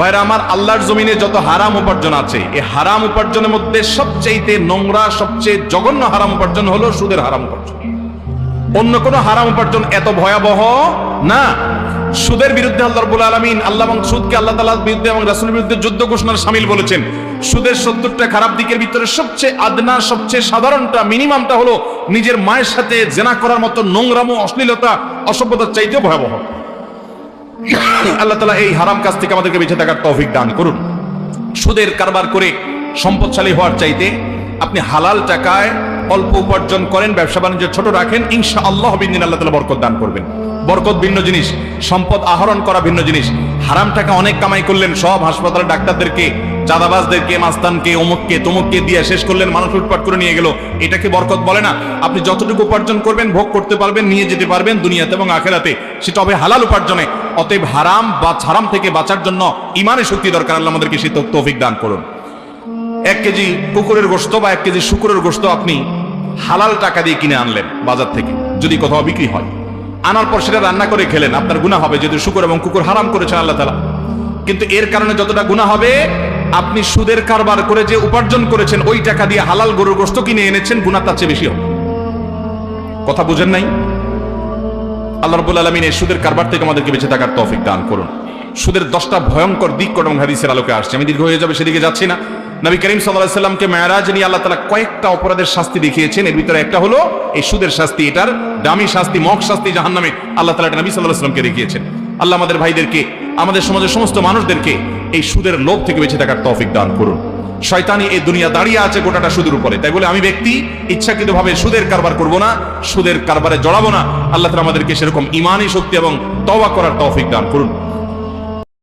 বাইরে আমার আল্লাহর জমিনে যত হারাম উপার্জন আছে, এই হারাম উপার্জনের মধ্যে সবচেয়ে নোংরা, সবচেয়ে জঘন্য হারাম উপার্জন হলো সুদের হারাম উপার্জন। অন্য কোন হারাম উপার্জন এত ভয়াবহ না। সুদের বিরুদ্ধে আল্লাহ রবুল আলমিন আল্লাহ এবং সুদকে আল্লাহ তালার বিরুদ্ধে এবং রাসুলের বিরুদ্ধে যুদ্ধ ঘোষণার সামিল বলেছেন। সুদের সত্তরটা খারাপ দিকের ভিতরে সবচেয়ে আদনা, সবচেয়ে সাধারণটা, মিনিমামটা হলো নিজের মায়ের সাথে জেনা করার মতো নোংরামো, অশ্লীলতা, অসভ্যতার চাইতেও ভয়াবহ। আল্লাহ তালা এই হারাম কাজ থেকে আমাদেরকে বেঁচে থাকার তৌফিক দান করুন। সুদের কারবার করে সম্পদশালী হওয়ার চাইতে আপনি হালাল টাকায় অল্প উপার্জন করেন, ব্যবসা বাণিজ্য ছোট রাখেন ইনশা আল্লাহ বিদিন আল্লাহ তালা বরকত দান করবেন। বরকত ভিন্ন জিনিস, সম্পদ আহরণ করা ভিন্ন জিনিস। হারাম টাকা অনেক কামাই করলেন, সব হাসপাতালের ডাক্তারদেরকে, চাঁদাবাজদেরকে, মাস্তানকে, অমুককে, তমুককে দিয়ে শেষ করলেন, মানুষ লুটপাট করে নিয়ে গেল। এটাকে বরকত বলে না। আপনি যতটুকু উপার্জন করবেন, ভোগ করতে পারবেন, নিয়ে যেতে পারবেন দুনিয়াতে এবং আখেরাতে। সেটা হবে হালাল উপার্জনে। অতএব হারাম বা হারাম থেকে বাঁচার জন্য ইমানের শক্তি দরকার, আল্লাহ আমাদেরকে সে তৌফিক দান করুন। কেজি কুকুরের গোস্ত বা এক কেজি শুকুরের গোস্ত আপনি হালাল টাকা দিয়ে কিনে আনলেন বাজার থেকে, যদি কোথাও বিক্রি হয়। আনার পর সেটা রান্না করে খেলেন, আপনার গুণা হবে, যেহেতু শুকুর এবং কুকুর হারাম করেছেন আল্লাহ তালা কিন্তু এর কারণে যতটা গুণা হবে, আপনি সুদের কারবার করে যে উপার্জন করেছেন, ওই টাকা দিয়ে হালাল গরুর গোস্ত কিনে এনেছেন গুণা তার চেয়ে বেশি হবে। কথা বুঝেন নাই? আল্লাহ রবুল আলমিন এই সুদের কারবার থেকে আমাদেরকে বেঁচে থাকার তফিক দান করুন। সুদের দশটা ভয়ঙ্কর দিক এবং হাদিসের আলোকে আসছে। আমি দীর্ঘ হয়ে যাবে, সেদিকে যাচ্ছি না। নবী করিম সাল্লাহ সাল্লামকে মেয়ারাজ নিয়ে আল্লাহ তালা কয়েকটা অপরাধের শাস্তি দেখিয়েছেন। এর ভিতরে একটা হলো এই সুদের শাস্তি, এটার দামি শাস্তি মক শাস্তি জাহান নামে আল্লাহ তালা নবী সাল্লাহ সাল্লামকে দেখিয়েছেন। আল্লাহ আমাদের ভাইদেরকে, আমাদের সমাজের সমস্ত মানুষদেরকে এই সুদের লোভ থেকে বেঁচে থাকার তৌফিক দান করুন। শয়তানি এই দুনিয়া দাঁড়িয়ে আছে গোটাটা সুদের উপরে। তাই বলে আমি ব্যক্তি, ইচ্ছাকৃতভাবে সুদের কারবার করব না, সুদের কারবারে জড়াবো না। আল্লাহ তালা আমাদেরকে সেরকম ইমানি শক্তি এবং তওবা করার তৌফিক দান করুন।